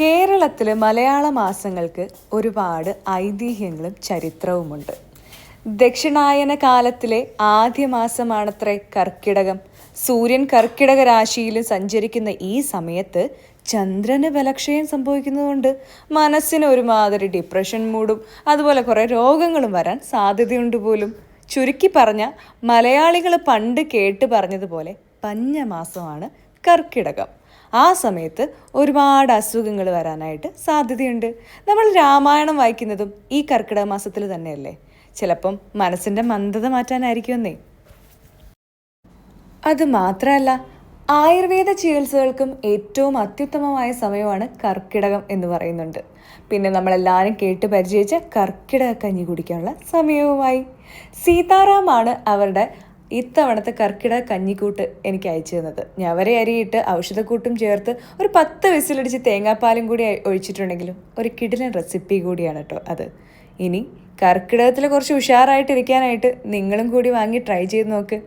കേരളത്തിൽ മലയാള മാസങ്ങൾക്ക് ഒരുപാട് ഐതിഹ്യങ്ങളും ചരിത്രവുമുണ്ട്. ദക്ഷിണായന കാലത്തിലെ ആദ്യ മാസമാണത്രേ കർക്കിടകം. സൂര്യൻ കർക്കിടക രാശിയിൽ സഞ്ചരിക്കുന്ന ഈ സമയത്ത് ചന്ദ്രന് ബലക്ഷയം സംഭവിക്കുന്നതുകൊണ്ട് മനസ്സിന് ഒരുമാതിരി ഡിപ്രഷൻ മൂടും. അതുപോലെ കുറേ രോഗങ്ങളും വരാൻ സാധ്യതയുണ്ട് പോലും. ചുരുക്കി പറഞ്ഞ മലയാളികൾ പണ്ട് കേട്ട് പറഞ്ഞതുപോലെ പഞ്ഞമാസമാണ് കർക്കിടകം. ആ സമയത്ത് ഒരുപാട് അസുഖങ്ങൾ വരാനായിട്ട് സാധ്യതയുണ്ട്. നമ്മൾ രാമായണം വായിക്കുന്നതും ഈ കർക്കിടക മാസത്തിൽ തന്നെയല്ലേ? ചിലപ്പം മനസ്സിന്റെ മന്ദത മാറ്റാനായിരിക്കുമെന്നേ. അത് മാത്രമല്ല ആയുർവേദ ചികിത്സകൾക്കും ഏറ്റവും അത്യുത്തമമായ സമയമാണ് കർക്കിടകം എന്ന് പറയുന്നുണ്ട്. പിന്നെ നമ്മളെല്ലാവരും കേട്ട് പരിചയിച്ച കർക്കിടക കഞ്ഞി കുടിക്കാനുള്ള സമയവുമായി. സീതാറാമാണ് അവരുടെ ഇത്തവണത്തെ കർക്കിടക കഞ്ഞിക്കൂട്ട് എനിക്ക് അയച്ചു തന്നത്. ഞവരെ അരിയിട്ട് ഔഷധക്കൂട്ടും ചേർത്ത് ഒരു പത്ത് വിസിലടിച്ച് തേങ്ങാപ്പാലും കൂടി ഒഴിച്ചിട്ടുണ്ടെങ്കിലും ഒരു കിടിലൻ റെസിപ്പി കൂടിയാണ് കേട്ടോ അത്. ഇനി കർക്കിടകത്തിൽ കുറച്ച് ഉഷാറായിട്ടിരിക്കാനായിട്ട് നിങ്ങളും കൂടി വാങ്ങി ട്രൈ ചെയ്ത് നോക്ക്.